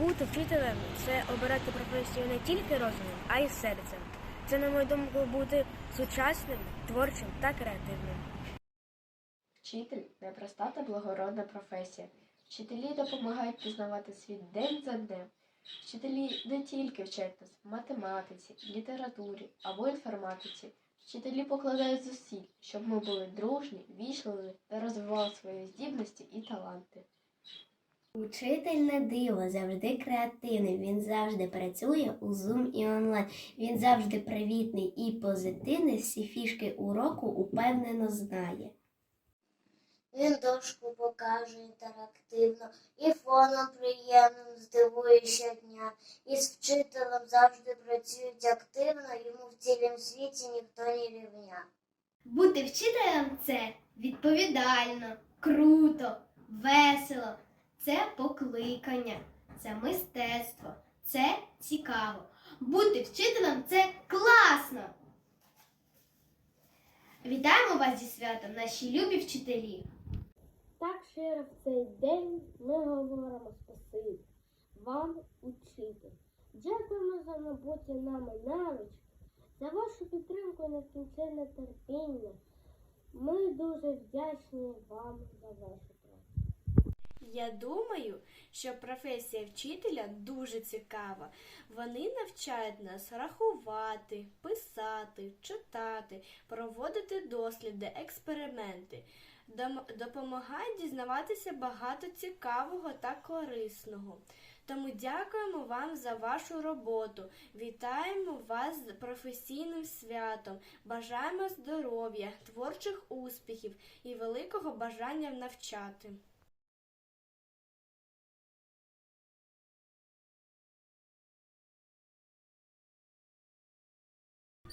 Бути вчителем це обирати професію не тільки розумом, а й серцем. Це, на мою думку, бути сучасним, творчим та креативним. Вчитель непроста та благородна професія. Вчителі допомагають пізнавати світ день за днем. Вчителі не тільки вчать нас в математиці, літературі або інформатиці. Вчителі покладають зусиль, щоб ми були дружні, вічливі та розвивали свої здібності і таланти. Учитель не диво, завжди креативний. Він завжди працює у Zoom і онлайн. Він завжди привітний і позитивний. Всі фішки уроку упевнено знає. Він дошку покаже інтерактивно і фоном приємним здивує щодня. І з вчителем завжди працюють активно, йому в цілім світі ніхто не рівня. Бути вчителем це відповідально, круто, весело, це покликання, це мистецтво, це цікаво. Бути вчителем це класно. Вітаємо вас зі святом, наші любі вчителі! Так щиро в цей день ми говоримо спасибі вам, учитель. Дякуємо за набуті нами навички, за вашу підтримку і нескінченне терпіння. Ми дуже вдячні вам за вашу. Я думаю, що професія вчителя дуже цікава. Вони навчають нас рахувати, писати, читати, проводити досліди, експерименти. Допомагають дізнаватися багато цікавого та корисного. Тому дякуємо вам за вашу роботу. Вітаємо вас з професійним святом. Бажаємо здоров'я, творчих успіхів і великого бажання навчати.